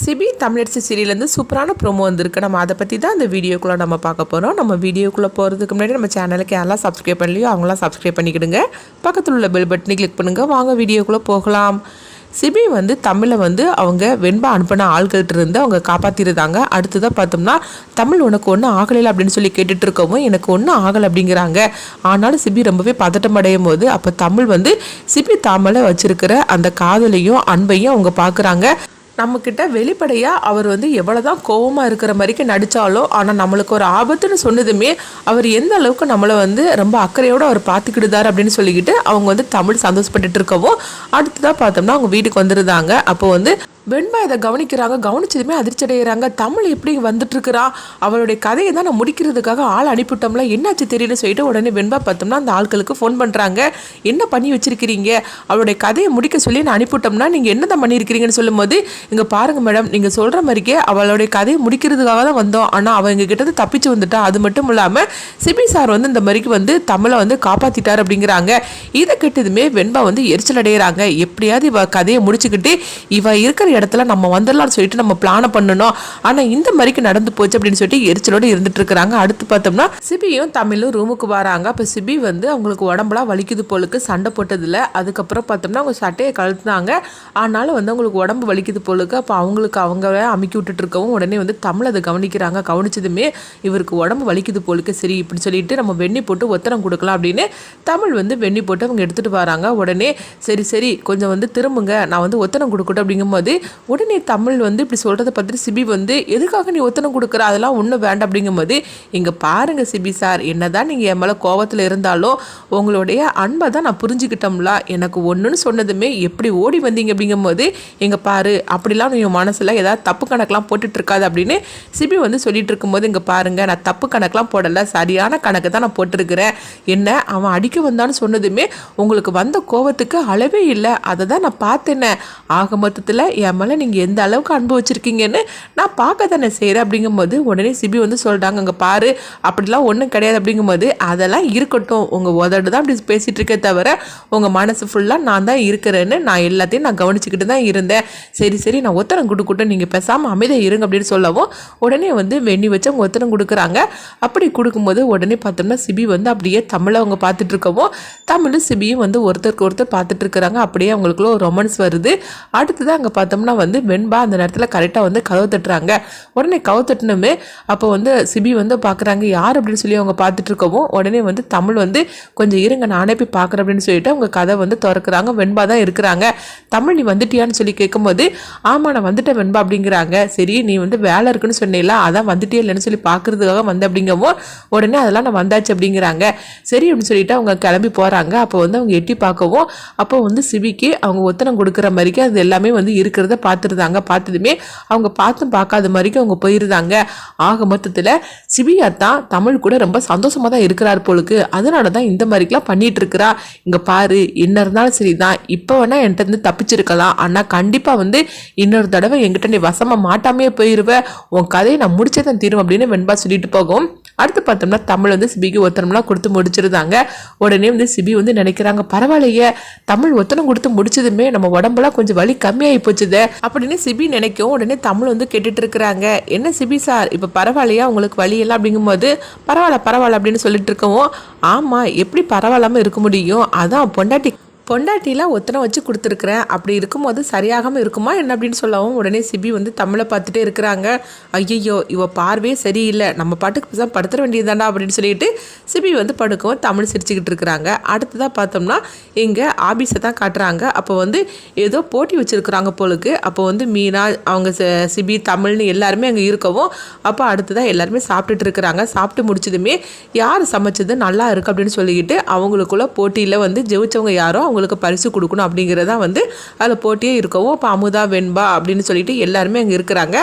CP Tamilarasi சீரியலேருந்து சூப்பரான promo வந்திருக்கு. நம்ம அதை பற்றி தான் இந்த வீடியோக்குள்ளே நம்ம பார்க்க போகிறோம் நம்ம வீடியோக்குள்ளே போகிறதுக்கு முன்னாடி நம்ம சேனலுக்கு யாரெல்லாம் சப்ஸ்கிரைப் பண்ணலையோ அவங்களாம் சப்ஸ்கிரைப் பண்ணிக்கிடுங்க. பக்கத்தில் உள்ள பெல் பட்டனை கிளிக் பண்ணுங்கள் வாங்க வீடியோக்குள்ளே போகலாம். சிபி வந்து தமிழை வந்து அவங்க வெண்பா அனுப்பின ஆள்கள்கிட்ட இருந்து அவங்க காப்பாற்றிருந்தாங்க அடுத்ததாக பார்த்தோம்னா தமிழ் உனக்கு ஒன்றும் ஆகலை அப்படின்னு சொல்லி கேட்டுட்டு இருக்கவும் எனக்கு ஒன்றும் ஆகலை அப்படிங்கிறாங்க. ஆனாலும் சிபி ரொம்பவே பதட்டம் அடையும் போது அப்போ தமிழ் வந்து சிபி தாமலை வச்சிருக்கிற அந்த காதலையும் அன்பையும் அவங்க பார்க்குறாங்க நம்மக்கிட்ட வெளிப்படையாக அவர் வந்து எவ்வளோதான் கோவமாக இருக்கிற மாதிரிக்கு நடித்தாலோ ஆனால் நம்மளுக்கு ஒரு ஆபத்துன்னு சொன்னதுமே அவர் எந்த அளவுக்கு நம்மளை வந்து ரொம்ப அக்கறையோடு அவர் பார்த்துக்கிடுதார் அப்படின்னு சொல்லிக்கிட்டு அவங்க வந்து தமிழ் சந்தோஷப்பட்டுட்டு இருக்கவும் அடுத்ததாக பார்த்தோம்னா அவங்க வீட்டுக்கு வந்துருந்தாங்க. அப்போ வந்து வெண்பா இதை கவனிக்கிறாங்க கவனிச்சதுமே அதிர்ச்சி அடைகிறாங்க தமிழ் எப்படி வந்துட்டுருக்கிறா? அவளுடைய கதையை தான் நான் முடிக்கிறதுக்காக ஆள் அனுப்பிவிட்டோம்ல என்னாச்சு தெரியல சொல்லிட்டு உடனே வெண்பா பார்த்தோம்னா அந்த ஆட்களுக்கு ஃபோன் பண்ணுறாங்க என்ன பண்ணி வச்சிருக்கிறீங்க? அவளுடைய கதையை முடிக்க சொல்லி நான் அனுப்பிவிட்டோம்னா நீங்கள் என்ன தான் பண்ணியிருக்கிறீங்கன்னு சொல்லும்போது இங்கே பாருங்கள் மேடம் நீங்கள் சொல்கிற மாதிரிக்கே அவளுடைய கதையை முடிக்கிறதுக்காக தான் வந்தோம். ஆனால் அவள் எங்கள் கிட்ட தப்பிச்சு வந்துட்டா. அது மட்டும் இல்லாமல் சிபி சார் வந்து இந்த மாதிரிக்கு வந்து தமிழை வந்து காப்பாற்றிட்டார் அப்படிங்கிறாங்க. இதை கெட்டதுமே வெண்பா வந்து எரிச்சல் அடைகிறாங்க எப்படியாவது இவ கதையை முடிச்சுக்கிட்டு இவ இருக்கிற இடத்துல நம்ம வந்துடலாம்னு சொல்லிட்டு நம்ம பிளான பண்ணணும். ஆனால் இந்த மாதிரிக்கு நடந்து போச்சு அப்படின்னு சொல்லிட்டு எரிச்சலோடு இருந்துட்டு இருக்கிறாங்க. அடுத்து பார்த்தோம்னா சிபியும் தமிழும் ரூமுக்கு வராங்க. அப்போ சிபி வந்து அவங்களுக்கு உடம்புலாம் வலிக்குது போலுக்கு சண்டை போட்டதில்ல. அதுக்கப்புறம் பார்த்தோம்னா அவங்க சட்டையை கழுத்துனாங்க ஆனாலும் வந்து அவங்களுக்கு உடம்பு வலிக்குது போலுக்கு. அப்போ அவங்களுக்கு அவங்க அமுக்கி விட்டுட்டு இருக்கவும் உடனே வந்து தமிழ் அதை கவனிக்கிறாங்க. கவனிச்சதுமே இவருக்கு உடம்பு வலிக்குது போலுக்கு சரி இப்படி சொல்லிட்டு நம்ம வெண்ணி போட்டு ஒத்தனம் கொடுக்கலாம் அப்படின்னு தமிழ் வந்து வெண்ணி போட்டு அவங்க எடுத்துகிட்டு வராங்க. உடனே சரி சரி கொஞ்சம் வந்து திரும்புங்க. நான் வந்து ஒத்தனம் கொடுக்கட்டும் அப்படிங்கும்போது உடனே தமிழ் வந்து இப்படி சொல்கிறத பார்த்துட்டு சிபி வந்து எதுக்காக நீ ஒத்தனை கொடுக்குற? அதெல்லாம் ஒன்றும் வேண்டாம். அப்படிங்கும்போது இங்கே பாருங்கள் சிபி சார் என்ன தான் நீங்கள் என் மேலே கோவத்தில் இருந்தாலும் உங்களுடைய அன்பை தான் நான் புரிஞ்சுக்கிட்டோம்ல. எனக்கு ஒன்றுன்னு சொன்னதுமே எப்படி ஓடி வந்தீங்க? அப்படிங்கும்போது இங்கே பாரு அப்படிலாம் நீ மனசில் ஏதாவது தப்பு கணக்கெலாம் போட்டுட்ருக்காது அப்படின்னு சிபி வந்து சொல்லிட்டு இருக்கும்போது இங்கே பாருங்கள் நான் தப்பு கணக்கெலாம் போடலை. சரியான கணக்கு தான் நான் போட்டிருக்கிறேன். என்ன அவன் அடிக்க வந்தான்னு சொன்னதுமே உங்களுக்கு வந்த கோவத்துக்கு அளவே இல்லை. அதை தான் நான் பார்த்தேனே. ஆக மொத்தத்தில் என் மேலே நீங்கள் எந்த அளவுக்கு அன்பு வச்சுருக்கீங்கன்னு நான் பார்க்க தானே செய்கிறேன் அப்படிங்கும்போது உடனே சிபி வந்து சொல்கிறாங்க அங்கே பாரு அப்படிலாம் ஒன்றும் கிடையாது. அப்படிங்கும்போது அதெல்லாம் இருக்கட்டும். உங்கள் உதடு தான் அப்படி பேசிகிட்டு இருக்கே தவிர உங்கள் மனசு ஃபுல்லாக நான் தான் இருக்கிறேன்னு நான் எல்லாத்தையும் நான் கவனிச்சுக்கிட்டு தான் இருந்தேன். சரி சரி நான் ஒத்தனம் கொடுக்கட்டும் நீங்கள் பேசாமல் அமைதியாக இருங்க அப்படின்னு சொல்லவும் உடனே வந்து வெண்ணி வச்சு அவங்க ஒத்தனம் கொடுக்குறாங்க. அப்படி கொடுக்கும்போது உடனே பார்த்தோம்னா சிபி வந்து அப்படியே தமிழை அவங்க பார்த்துட்டு இருக்கவும் தமிழும் சிபியும் வந்து ஒருத்தருக்கு ஒருத்தர் பார்த்துட்டு இருக்கிறாங்க. அப்படியே அவங்களுக்குள்ள ஒரு ரொமான்ஸ் வருது. அடுத்தது அங்கே பார்த்தோம்னா வந்து வெண்பா அந்த நேரத்தில் கரெக்டாக வந்து கதவு தட்டுறாங்க. உடனே கதவு தட்டினுமே அப்போ வந்து சிபி வந்து பார்க்குறாங்க யார்? அப்படின்னு சொல்லி அவங்க பார்த்துட்டு இருக்கவும் உடனே வந்து தமிழ் வந்து கொஞ்சம் இருங்க நானே போய் பார்க்குறேன் அப்படின்னு சொல்லிட்டு அவங்க கதை வந்து திறக்கிறாங்க. வெண்பா தான் இருக்கிறாங்க. தமிழ் நீ வந்துட்டியான்னு சொல்லி கேட்கும்போது ஆமாம் நான் வந்துட்டேன் வெண்பா அப்படிங்கிறாங்க. சரி நீ வந்து வேலை இருக்குன்னு சொன்னீங்களா அதான் வந்துட்டே இல்லைன்னு சொல்லி பார்க்கறதுக்காக வந்த அப்படிங்கவும் உடனே அதெல்லாம் நான் வந்தாச்சு அப்படிங்கிறாங்க. சரி அப்படின்னு சொல்லிட்டு அவங்க கிளம்பி போகிறாங்க அப்போ வந்து அவங்க எட்டி பார்க்கவும் அப்போ வந்து சிபிக்கு அவங்க ஒத்தனம் கொடுக்குற மாதிரிக்கு அது எல்லாமே வந்து இருக்கிறது பார்த்துருந்தாங்க. பார்த்ததுமே அவங்க பார்த்தும் பார்க்காத மாதிரிக்கு அவங்க போயிருந்தாங்க. ஆக மொத்தத்தில் சிபியா தான் தமிழ் கூட ரொம்ப சந்தோஷமாக தான் இருக்கிறார் போலுக்கு. அதனால தான் இந்த மாதிரிக்கெலாம் பண்ணிகிட்டு இருக்கிறா இங்கே பாரு என்ன இருந்தாலும் சரி தான் இப்போ வேணால் என்கிட்ட இருந்து தப்பிச்சிருக்கலாம். ஆனால் கண்டிப்பாக வந்து இன்னொரு தடவை என்கிட்ட நீ வசமாக மாட்டாமே போயிடுவேன் உன் கதையை நான் முடிச்சே தான் தீரும் அப்படின்னு வெண்பா சொல்லிட்டு போகும் அடுத்து பார்த்தோம்னா தமிழ் வந்து சிபிக்கு ஒத்தனம்லாம் கொடுத்து முடிச்சிருந்தாங்க. உடனே வந்து சிபி வந்து நினைக்கிறாங்க பரவாயில்லையே. தமிழ் ஒத்தனம் கொடுத்து முடிச்சதுமே நம்ம உடம்புலாம் கொஞ்சம் வலி கம்மியாகி போச்சுது. அப்படின்னு சிபி நினைக்கும் உடனே தமிழ் வந்து கேட்டுட்டு இருக்கிறாங்க என்ன சிபி சார் இப்போ பரவாயில்லையா? உங்களுக்கு வழி எல்லாம்? அப்படிங்கும்போது பரவாயில்ல பரவாயில்ல அப்படின்னு சொல்லிட்டு இருக்கவும் ஆமாம் எப்படி பரவாயில்லாமல் இருக்க முடியும்? அதான் பொண்டாட்டி பொண்டாட்டிலாம் ஒத்தனை வச்சு கொடுத்துருக்குறேன். அப்படி இருக்கும்போது சரியாகாமல் இருக்குமா என்ன அப்படின்னு சொல்லவும் உடனே சிபி வந்து தமிழை பார்த்துட்டே இருக்கிறாங்க. ஐயையோ இவ பார்வையே சரியில்லை. நம்ம பாட்டுக்கு தான் படுத்துற வேண்டியதுதாண்டா அப்படின்னு சொல்லிட்டு சிபி வந்து படுக்கவும் தமிழ் சிரிச்சுக்கிட்டு இருக்கிறாங்க. அடுத்ததாக பார்த்தோம்னா இங்கே ஆபீஸை தான் காட்டுறாங்க. அப்போ வந்து ஏதோ போட்டி வச்சுருக்குறாங்க போலுக்கு. அப்போ வந்து மீனா அவங்க சிபி தமிழ்னு எல்லாருமே அங்கே இருக்கவும் அப்போ அடுத்ததாக எல்லாருமே சாப்பிட்டுட்டு இருக்கிறாங்க. சாப்பிட்டு முடிச்சதுமே யார் சமைச்சது நல்லா இருக்குது அப்படின்னு சொல்லிக்கிட்டு அவங்களுக்குள்ள போட்டியில் வந்து ஜெயிச்சவங்க யாரோ அவங்க அவங்களுக்கு பரிசு கொடுக்கணும் அப்படிங்கிறதா வந்து அதில் போட்டியே இருக்கவும். இப்போ அமுதா வெண்பா அப்படின்னு சொல்லிட்டு எல்லாருமே அங்கே இருக்கிறாங்க.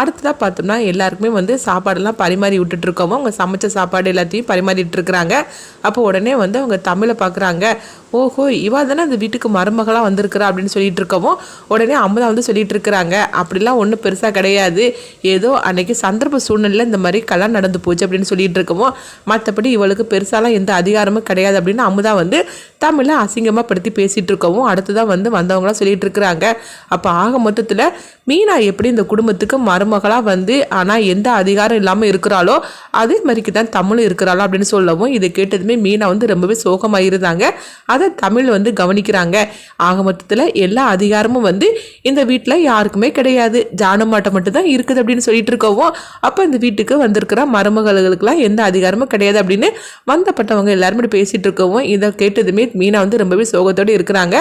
அடுத்ததாக பார்த்தோம்னா எல்லாருக்குமே வந்து சாப்பாடெல்லாம் பரிமாறி விட்டுட்டு இருக்கவும் அவங்க சமைச்ச சாப்பாடு எல்லாத்தையும் பரிமாறிட்டு இருக்கிறாங்க அப்போ உடனே வந்து அவங்க தமிழை பார்க்குறாங்க ஓஹோ இவா தானே அந்த வீட்டுக்கு மருமகளாக வந்திருக்கிறா அப்படின்னு சொல்லிட்டு இருக்கவும் உடனே அமுதா வந்து சொல்லிட்டு இருக்கிறாங்க அப்படிலாம் ஒன்றும் பெருசாக கிடையாது. ஏதோ அன்னைக்கு சந்தர்ப்ப சூழ்நிலையில் இந்த மாதிரி கல்யாணம் நடந்து போச்சு அப்படின்னு சொல்லிட்டு இருக்கவும் மற்றபடி இவளுக்கு பெருசாலாம் எந்த அதிகாரமும் கிடையாது அப்படின்னு அமுதா வந்து தமிழை அசிங்கமாக படுத்தி பேசிகிட்டு இருக்கவும் அடுத்ததான் வந்து வந்தவங்களாம் சொல்லிட்டு இருக்கிறாங்க அப்போ ஆக மொத்தத்தில் மீனா எப்படி இந்த குடும்பத்துக்கு மருமகளாக வந்து ஆனால் எந்த அதிகாரம் இல்லாமல் இருக்கிறாளோ அதே மாதிரிக்கு தான் தமிழும் இருக்கிறாளோ அப்படின்னு சொல்லவும் இதை கேட்டதுமே மீனா வந்து ரொம்பவே சோகமாக இருந்தாங்க அதை தமிழ் வந்து கவனிக்கிறாங்க. ஆக மொத்தத்தில் எல்லா அதிகாரமும் வந்து இந்த வீட்டில் யாருக்குமே கிடையாது. ஜானமாட்டை மட்டும்தான் இருக்குது அப்படின்னு சொல்லிட்டு இருக்கவும் அப்போ இந்த வீட்டுக்கு வந்திருக்கிற மருமகளுக்கெல்லாம் எந்த அதிகாரமும் கிடையாது அப்படின்னு வந்தப்பட்டவங்க எல்லாருமே பேசிகிட்டு இருக்கவும் இதை கேட்டதுமே மீனா வந்து ரொம்பவே சோகத்தோடு இருக்கிறாங்க.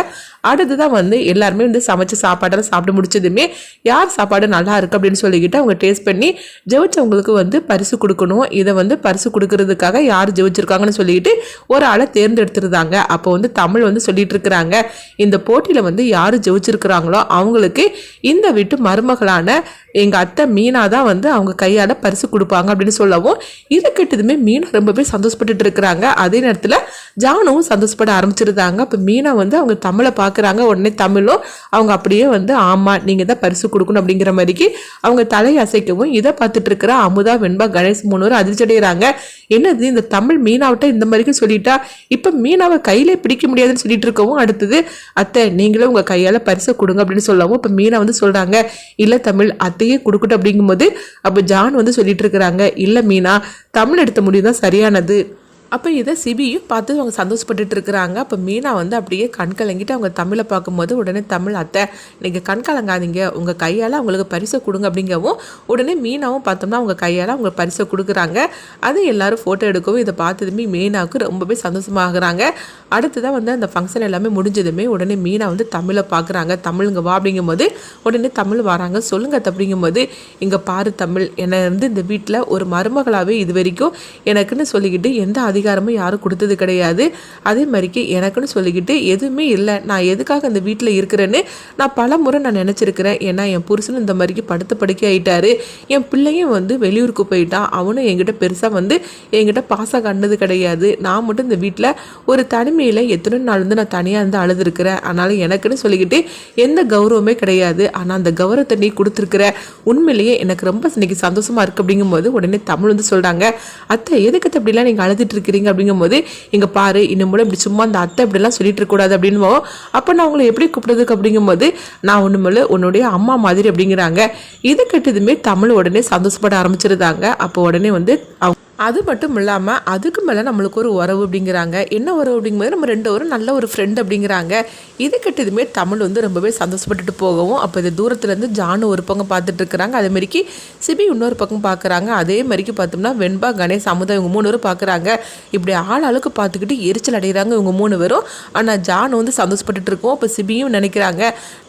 அடுத்து தான் வந்து எல்லாருமே வந்து சமைச்ச சாப்பாடெல்லாம் சாப்பிட்டு முடிச்சதுமே யார் சாப்பாடு நல்லா இருக்கு அப்படின்னு சொல்லிக்கிட்டு அவங்க டேஸ்ட் பண்ணி ஜெயிச்சவங்களுக்கு வந்து பரிசு கொடுக்கணும். இதை வந்து பரிசு கொடுக்கறதுக்காக யார் ஜெயிச்சிருக்காங்கன்னு சொல்லிக்கிட்டு ஒரு ஆளை தேர்ந்தெடுத்துருந்தாங்க. அப்போ வந்து தமிழ் வந்து சொல்லிட்டு இருக்கிறாங்க இந்த போட்டியில் வந்து யார் ஜெயிச்சிருக்கிறாங்களோ அவங்களுக்கு இந்த வீட்டு மருமகளான எங்கள் அத்தை மீனா தான் வந்து அவங்க கையால் பரிசு கொடுப்பாங்க அப்படின்னு சொல்லவும் இதை கேட்டதுமே மீனா ரொம்பவே சந்தோஷப்பட்டுட்டு இருக்கிறாங்க. அதே நேரத்தில் ஜானுவும் சந்தோஷப்பட ஆரம்பிச்சிருந்தாங்க. இப்போ மீனா வந்து அவங்க தமிழை பார்க்குறாங்க உடனே தமிழும் அவங்க அப்படியே வந்து ஆமாம் நீங்கள் தான் பரிசு கொடுக்கணும் அப்படிங்கிற மாதிரிக்கு அவங்க தலையை அசைக்கவும் இதை பார்த்துட்டு இருக்கிற அமுதா வெண்பா கணேஷ் மூணு அதிர்ச்சி அடைகிறாங்க என்னது இந்த தமிழ் மீனாவிட்ட இந்த மாதிரிக்கு சொல்லிட்டா? இப்போ மீனாவை கையிலே பிடிக்க முடியாதுன்னு சொல்லிட்டு இருக்கவும் அடுத்தது அத்தை நீங்களும் உங்கள் கையால் பரிசை கொடுங்க அப்படின்னு சொல்லவும் இப்போ மீனா வந்து சொல்கிறாங்க இல்லை தமிழ் அத்தையே கொடுக்கட்டும் அப்படிங்கும்போது அப்போ ஜான் வந்து சொல்லிட்டு இருக்கிறாங்க இல்லை மீனா தமிழ் எடுத்த முடிவு தான் சரியானது. அப்போ இதை சிபியும் பார்த்து அவங்க சந்தோஷப்பட்டுட்டு இருக்கிறாங்க. அப்போ மீனா வந்து அப்படியே கண் கலங்கிட்டு அவங்க தமிழை பார்க்கும்போது உடனே தமிழ் அத்தை நீங்கள் கண் கலங்காதீங்க. உங்கள் கையால் அவங்களுக்கு பரிசை கொடுங்க அப்படிங்கவும் உடனே மீனாவும் பார்த்தோம்னா அவங்க கையால் அவங்க பரிசை கொடுக்குறாங்க. அது எல்லாரும் ஃபோட்டோ எடுக்கவும் இதை பார்த்ததுமே மீனாவுக்கு ரொம்பவே சந்தோஷமாகறாங்க. அடுத்ததான் வந்து அந்த ஃபங்க்ஷன் எல்லாமே முடிஞ்சதுமே உடனே மீனா வந்து தமிழை பார்க்குறாங்க. தமிழுங்க வா அப்படிங்கும்போது உடனே தமிழ் வராங்க. சொல்லுங்க அப்படிங்கும்போது இங்கே பாரு தமிழ். என்னை வந்து இந்த வீட்டில் ஒரு மருமகளாகவே இது வரைக்கும் எனக்குன்னு சொல்லிக்கிட்டு எந்த அதிகாரமும் யாரும் கொடுத்தது கிடையாது. அதே மாதிரிக்கு எனக்குன்னு சொல்லிக்கிட்டு எதுவுமே இல்லை. நான் எதுக்காக இந்த வீட்டில் இருக்கிறேன்னு நான் பல முறை நான் நினச்சிருக்கிறேன். ஏன்னா என் புருஷனும் இந்த மாதிரிக்கு படுத்த படுக்கை ஆகிட்டாரு என் பிள்ளையும் வந்து வெளியூருக்கு போயிட்டான். அவனும் என்கிட்ட பெருசாக வந்து என்கிட்ட பாசம் கண்டது கிடையாது. நான் மட்டும் இந்த வீட்டில் ஒரு தனிமையில் எத்தனை நாள் வந்து நான் தனியாக இருந்து அழுதுருக்கிறேன். அதனால் எனக்குன்னு சொல்லிக்கிட்டு எந்த கௌரவமே கிடையாது. ஆனால் அந்த கௌரவத்தை நீ கொடுத்துருக்குற உண்மையிலேயே எனக்கு ரொம்ப இன்னைக்கு சந்தோஷமாக இருக்குது அப்படிங்கும்போது உடனே தமிழ் வந்து சொல்கிறாங்க அத்தை எதுக்கு அப்படிலாம் நீங்கள் அழுதுட்டு இருக்கிறீங்க அப்படிங்கும்போது இங்கே பாரு இன்னும் கூட இப்படி சும்மா அந்த அத்தை இப்படிலாம் சொல்லிட்டு இருக்கக்கூடாது அப்படின்னு அப்போ நான் உங்களை எப்படி கூப்பிடுறதுக்கு அப்படிங்கும்போது நான் ஒன்றுமில்ல உன்னுடைய அம்மா மாதிரி அப்படிங்கிறாங்க. இது கெட்டதுமே தமிழ் உடனே சந்தோஷப்பட ஆரம்பிச்சிருந்தாங்க. அப்போ உடனே வந்து அவங்க அது மட்டும் இல்லாமல் அதுக்கு மேலே நம்மளுக்கு ஒரு உறவு அப்படிங்கிறாங்க. என்ன உறவு அப்படிங்கும்போது நம்ம ரெண்டு ஒரு நல்ல ஒரு ஃப்ரெண்ட் அப்படிங்கிறாங்க. இது கிட்டதுமே தமிழ் வந்து ரொம்பவே சந்தோஷப்பட்டுட்டு போகவும் அப்போ இது தூரத்துலேருந்து ஜானு ஒரு பக்கம் பார்த்துட்டு இருக்கிறாங்க. அதே மாதிரிக்கு சிபி இன்னொரு பக்கம் பார்க்குறாங்க. அதே மாதிரிக்கு பார்த்தோம்னா வெண்பா கணேஷ் அமுதா இவங்க மூணு பேரும் பார்க்குறாங்க. இப்படி ஆள் ஆளுக்கு பார்த்துக்கிட்டு எரிச்சல் அடைகிறாங்க இவங்க மூணு பேரும். ஆனால் ஜானு வந்து சந்தோஷப்பட்டுட்டு இருக்கோம் அப்போ சிபியும் நினைக்கிறாங்க.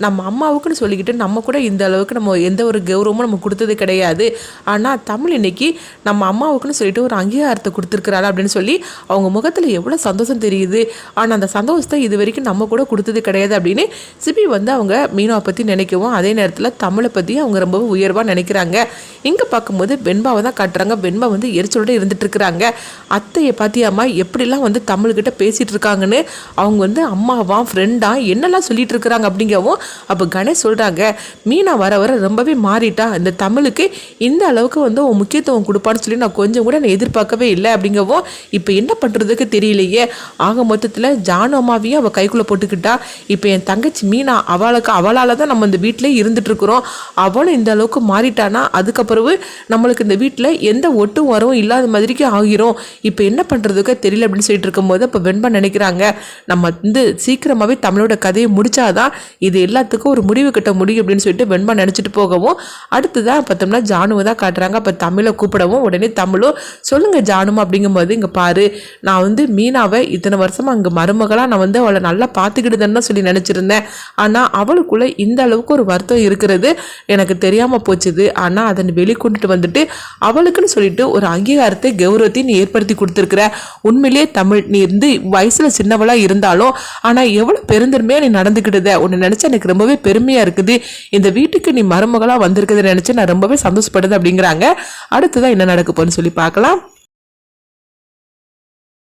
நம்ம அம்மாவுக்குன்னு சொல்லிக்கிட்டு நம்ம கூட இந்த அளவுக்கு நம்ம எந்த ஒரு கௌரவமும் நம்ம கொடுத்தது கிடையாது. ஆனால் தமிழ் இன்னைக்கு நம்ம அம்மாவுக்குன்னு சொல்லிட்டு ஒரு அங்கீகாரத்தை கொடுத்துருக்குறாரு அப்படின்னு சொல்லி அவங்க முகத்தில் எவ்வளோ சந்தோஷம் தெரியுது. ஆனால் அந்த சந்தோஷத்தை இது வரைக்கும் நம்ம கூட கொடுத்தது கிடையாது அப்படின்னு சிபி வந்து அவங்க மீனாவை பற்றி நினைக்கவும் அதே நேரத்தில் தமிழை பற்றி அவங்க ரொம்ப உயர்வாக நினைக்கிறாங்க. இங்கே பார்க்கும்போது வெண்பாவை தான் காட்டுறாங்க. வெண்பா வந்து எரிச்சலோடு இருந்துட்டு இருக்கிறாங்க. அத்தையை பார்த்தியாம்மா எப்படிலாம் வந்து தமிழ்கிட்ட பேசிகிட்டு இருக்காங்கன்னு அவங்க வந்து அம்மாவா ஃப்ரெண்டா என்னெல்லாம் சொல்லிட்டு இருக்கிறாங்க அப்படிங்கவும் அப்போ கணேஷ் சொல்கிறாங்க மீனா வர வர ரொம்பவே மாறிட்டா. இந்த தமிழுக்கு இந்த அளவுக்கு வந்து உன் முக்கியத்துவம் கொடுப்பான்னு சொல்லி நான் கொஞ்சம் கூட நான் எதிர்பார்க்கவே இல்லை அப்படிங்கவும் இப்போ என்ன பண்ணுறதுக்கு தெரியலையே. ஆக மொத்தத்தில் ஜானு அம்மாவையும் அவள் கைக்குள்ளே போட்டுக்கிட்டா இப்போ என் தங்கச்சி மீனா அவளுக்கு அவளால் தான் நம்ம இந்த வீட்டிலே இருந்துட்டுருக்குறோம். அவளும் இந்த அளவுக்கு மாறிட்டானா? அதுக்கப்புறவு நம்மளுக்கு இந்த வீட்டில் எந்த ஒட்டும் வரவும் இல்லாத மாதிரிக்கு ஆகிரும். இப்போ என்ன பண்ணுறதுக்கு தெரியல அப்படின்னு சொல்லிட்டு இருக்கும்போது இப்போ வெண்பா நினைக்கிறாங்க நம்ம வந்து சீக்கிரமாகவே தமிழோட கதையை முடித்தாதான் இது எல்லாத்துக்கும் ஒரு முடிவு கட்ட முடியும் அப்படின்னு சொல்லிட்டு வெண்பா நினச்சிட்டு போகவும் அடுத்ததான் பார்த்தோம்னா ஜானுவை தான் காட்டுறாங்க. அப்போ தமிழை கூப்பிடவும் உடனே தமிழும் சொல்லுங்கள் ஜானுமா அப்படிங்கும்போது இங்கே பாரு நான் வந்து மீனாவை இத்தனை வருஷமாக அங்கே மருமகளாக நான் வந்து அவளை நல்லா பார்த்துக்கிடுதுன்னு சொல்லி நினச்சிருந்தேன். ஆனால் அவளுக்குள்ளே இந்த அளவுக்கு ஒரு வருத்தம் இருக்கிறது எனக்கு தெரியாமல் போச்சுது. ஆனால் அதை நீ வெளிக்கொண்டுட்டு வந்துட்டு அவளுக்குன்னு சொல்லிட்டு ஒரு அங்கீகாரத்தை கௌரவத்தை நீ ஏற்படுத்தி கொடுத்துருக்குற. உண்மையிலேயே தமிழ் நீ இருந்து வயசில் சின்னவளாக இருந்தாலும் ஆனால் எவ்வளோ பெருந்தன்மையாக நீ நடந்துக்கிட்டத உன்னை நினச்சா எனக்கு ரொம்பவே பெருமையாக இருக்குது. இந்த வீட்டுக்கு நீ மருமகளாக வந்திருக்குதுன்னு நினச்சி நான் ரொம்பவே சந்தோஷப்படுது அப்படிங்கிறாங்க. அடுத்ததான் என்ன நடக்க போகணும்னு சொல்லி பார்க்கலாம்.